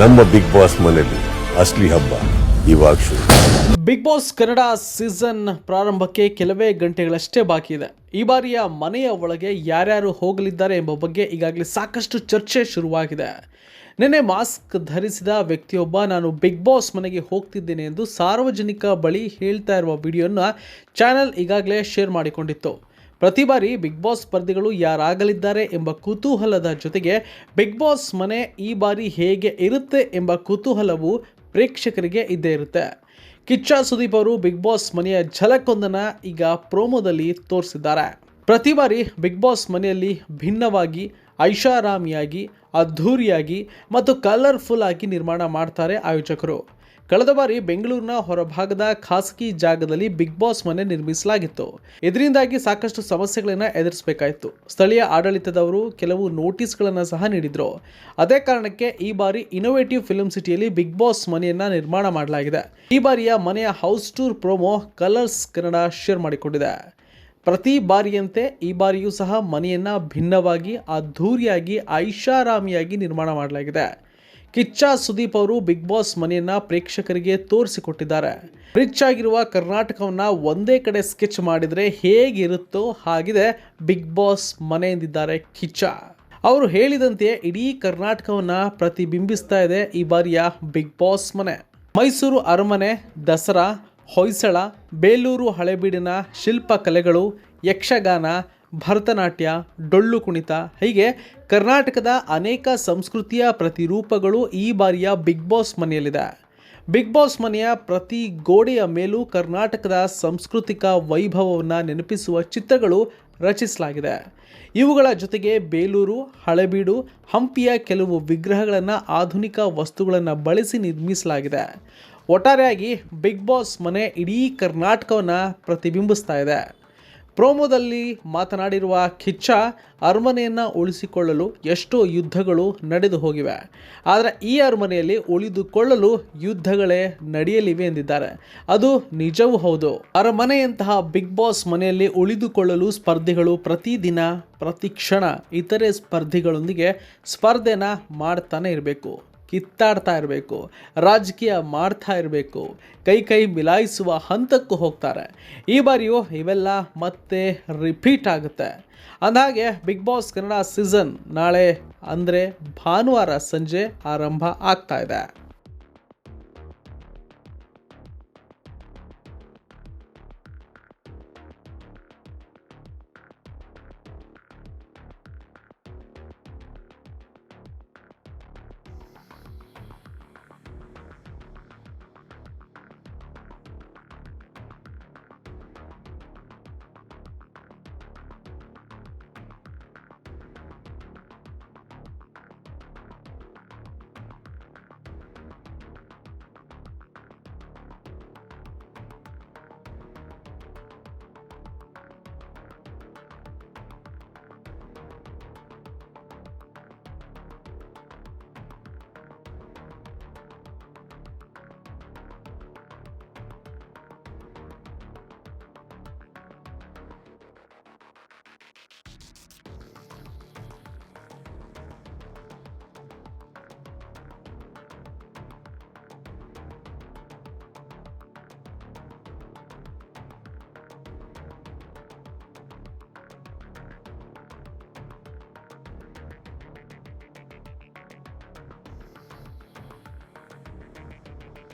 ನಮ್ಮ big boss ಮನೆಯಲ್ಲಿ ಅಸ್ಲಿ ಹಬ್ಬ, ಇವಾಗ ಶುರು. ಬಿಗ್ ಬಾಸ್ ಕನ್ನಡ ಸೀಸನ್ ಪ್ರಾರಂಭಕ್ಕೆ ಕೆಲವೇ ಗಂಟೆಗಳಷ್ಟೇ ಬಾಕಿ ಇದೆ. ಈ ಬಾರಿಯ ಮನೆಯ ಒಳಗೆ ಯಾರ್ಯಾರು ಹೋಗಲಿದ್ದಾರೆ ಎಂಬ ಬಗ್ಗೆ ಈಗಾಗಲೇ ಸಾಕಷ್ಟು ಚರ್ಚೆ ಶುರುವಾಗಿದೆ. ನಿನ್ನೆ ಮಾಸ್ಕ್ ಧರಿಸಿದ ವ್ಯಕ್ತಿಯೊಬ್ಬ, ನಾನು ಬಿಗ್ ಬಾಸ್ ಮನೆಗೆ ಹೋಗ್ತಿದ್ದೇನೆ ಎಂದು ಸಾರ್ವಜನಿಕ ಬಳಿ ಹೇಳ್ತಾ ಇರುವ ವಿಡಿಯೋನ ಚಾನೆಲ್ ಈಗಾಗಲೇ ಶೇರ್ ಮಾಡಿಕೊಂಡಿತ್ತು. ಪ್ರತಿ ಬಾರಿ ಬಿಗ್ ಬಾಸ್ ಸ್ಪರ್ಧಿಗಳು ಯಾರಾಗಲಿದ್ದಾರೆ ಎಂಬ ಕುತೂಹಲದ ಜೊತೆಗೆ ಬಿಗ್ ಬಾಸ್ ಮನೆ ಈ ಬಾರಿ ಹೇಗೆ ಇರುತ್ತೆ ಎಂಬ ಕುತೂಹಲವು ಪ್ರೇಕ್ಷಕರಿಗೆ ಇದ್ದೇ ಇರುತ್ತೆ. ಕಿಚ್ಚ ಸುದೀಪ್ ಅವರು ಬಿಗ್ ಬಾಸ್ ಮನೆಯ ಝಲಕೊಂದನ ಈಗ ಪ್ರೋಮೋದಲ್ಲಿ ತೋರಿಸಿದ್ದಾರೆ. ಪ್ರತಿ ಬಾರಿ ಬಿಗ್ ಬಾಸ್ ಮನೆಯಲ್ಲಿ ಭಿನ್ನವಾಗಿ, ಐಷಾರಾಮಿಯಾಗಿ, ಅದ್ಧೂರಿಯಾಗಿ ಮತ್ತು ಕಲರ್ಫುಲ್ ಆಗಿ ನಿರ್ಮಾಣ ಮಾಡ್ತಾರೆ ಆಯೋಜಕರು. ಕಳೆದ ಬಾರಿ ಬೆಂಗಳೂರಿನ ಹೊರಭಾಗದ ಖಾಸಗಿ ಜಾಗದಲ್ಲಿ ಬಿಗ್ ಬಾಸ್ ಮನೆ ನಿರ್ಮಿಸಲಾಗಿತ್ತು. ಇದರಿಂದಾಗಿ ಸಾಕಷ್ಟು ಸಮಸ್ಯೆಗಳನ್ನು ಎದುರಿಸಬೇಕಾಯಿತು. ಸ್ಥಳೀಯ ಆಡಳಿತದವರು ಕೆಲವು ನೋಟಿಸ್ಗಳನ್ನು ಸಹ ನೀಡಿದರು. ಅದೇ ಕಾರಣಕ್ಕೆ ಈ ಬಾರಿ ಇನೋವೇಟಿವ್ ಫಿಲ್ಮ್ ಸಿಟಿಯಲ್ಲಿ ಬಿಗ್ ಬಾಸ್ ಮನೆಯನ್ನು ನಿರ್ಮಾಣ ಮಾಡಲಾಗಿದೆ. ಈ ಬಾರಿಯ ಮನೆಯ house tour promo Colors Kannada share ಮಾಡಿಕೊಂಡಿದೆ. ಪ್ರತಿ ಬಾರಿಯಂತೆ ಈ ಬಾರಿಯೂ ಸಹ ಮನೆಯನ್ನು ಭಿನ್ನವಾಗಿ, ಅದ್ಧೂರಿಯಾಗಿ, ಐಷಾರಾಮಿಯಾಗಿ ನಿರ್ಮಾಣ ಮಾಡಲಾಗಿದೆ. ಕಿಚ್ಚ ಸುದೀಪ್ ಅವರು ಬಿಗ್ ಬಾಸ್ ಮನೆಯನ್ನ ಪ್ರೇಕ್ಷಕರಿಗೆ ತೋರಿಸಿಕೊಟ್ಟಿದ್ದಾರೆ. ರಿಚ್ ಆಗಿರುವ ಕರ್ನಾಟಕವನ್ನ ಒಂದೇ ಕಡೆ ಸ್ಕೆಚ್ ಮಾಡಿದ್ರೆ ಹೇಗಿರುತ್ತೋ ಹಾಗಿದೆ ಬಿಗ್ ಬಾಸ್ ಮನೆಯಿಂದಿದ್ದಾರೆ ಕಿಚ್ಚ. ಅವರು ಹೇಳಿದಂತೆ ಇಡೀ ಕರ್ನಾಟಕವನ್ನ ಪ್ರತಿಬಿಂಬಿಸ್ತಾ ಇದೆ ಈ ಬಾರಿಯ ಬಿಗ್ ಬಾಸ್ ಮನೆ. ಮೈಸೂರು ಅರಮನೆ, ದಸರಾ, ಹೊಯ್ಸಳ, ಬೇಲೂರು ಹಳೆಬೀಡಿನ ಶಿಲ್ಪಕಲೆಗಳು, ಯಕ್ಷಗಾನ ಭರತನಾಟ್ಯ, ಡೊಳ್ಳು ಕುಣಿತ, ಹೀಗೆ ಕರ್ನಾಟಕದ ಅನೇಕ ಸಂಸ್ಕೃತಿಯ ಪ್ರತಿರೂಪಗಳು ಈ ಬಾರಿಯ ಬಿಗ್ ಬಾಸ್ ಮನೆಯಲ್ಲಿದೆ. ಬಿಗ್ ಬಾಸ್ ಮನೆಯ ಪ್ರತಿ ಗೋಡೆಯ ಮೇಲೂ ಕರ್ನಾಟಕದ ಸಾಂಸ್ಕೃತಿಕ ವೈಭವವನ್ನು ನೆನಪಿಸುವ ಚಿತ್ರಗಳು ರಚಿಸಲಾಗಿದೆ. ಇವುಗಳ ಜೊತೆಗೆ ಬೇಲೂರು, ಹಳೆಬೀಡು, ಹಂಪಿಯ ಕೆಲವು ವಿಗ್ರಹಗಳನ್ನು ಆಧುನಿಕ ವಸ್ತುಗಳನ್ನು ಬಳಸಿ ನಿರ್ಮಿಸಲಾಗಿದೆ. ಒಟ್ಟಾರೆಯಾಗಿ ಬಿಗ್ ಬಾಸ್ ಮನೆ ಇಡೀ ಕರ್ನಾಟಕವನ್ನು ಪ್ರತಿಬಿಂಬಿಸ್ತಾ ಇದೆ. ಪ್ರೋಮೋದಲ್ಲಿ ಮಾತನಾಡಿರುವ ಕಿಚ್ಚ ಅರಮನೆಯನ್ನು ಉಳಿಸಿಕೊಳ್ಳಲು ಎಷ್ಟೋ ಯುದ್ಧಗಳು ನಡೆದು ಹೋಗಿವೆ. ಆದರೆ ಈ ಅರಮನೆಯಲ್ಲಿ ಉಳಿದುಕೊಳ್ಳಲು ಯುದ್ಧಗಳೇ ನಡೆಯಲಿವೆ ಎಂದಿದ್ದಾರೆ. ಅದು ನಿಜವೂ ಹೌದು. ಅರಮನೆಯಂತಹ ಬಿಗ್ ಬಾಸ್ ಮನೆಯಲ್ಲಿ ಉಳಿದುಕೊಳ್ಳಲು ಸ್ಪರ್ಧಿಗಳು ಪ್ರತಿದಿನ, ಪ್ರತಿ ಕ್ಷಣ ಇತರೆ ಸ್ಪರ್ಧಿಗಳೊಂದಿಗೆ ಸ್ಪರ್ಧೆನ ಮಾಡ್ತಾನೆ ಇರಬೇಕು. ಕಿತ್ತಾಡ್ತಾ ಇರಬೇಕು, ರಾಜಕೀಯ ಮಾಡ್ತಾ ಇರಬೇಕು, ಕೈ ಕೈ ಮಿಲಾಯಿಸುವ ಹಂತಕ್ಕೂ ಹೋಗ್ತಾರೆ. ಈ ಬಾರಿಯೂ ಇವೆಲ್ಲ ಮತ್ತೆ ರಿಪೀಟ್ ಆಗುತ್ತೆ. ಅಂದಹಾಗೆ ಬಿಗ್ ಬಾಸ್ ಕನ್ನಡ ಸೀಸನ್ ನಾಳೆ ಅಂದರೆ ಭಾನುವಾರ ಸಂಜೆ ಆರಂಭ ಆಗ್ತಾ ಇದೆ.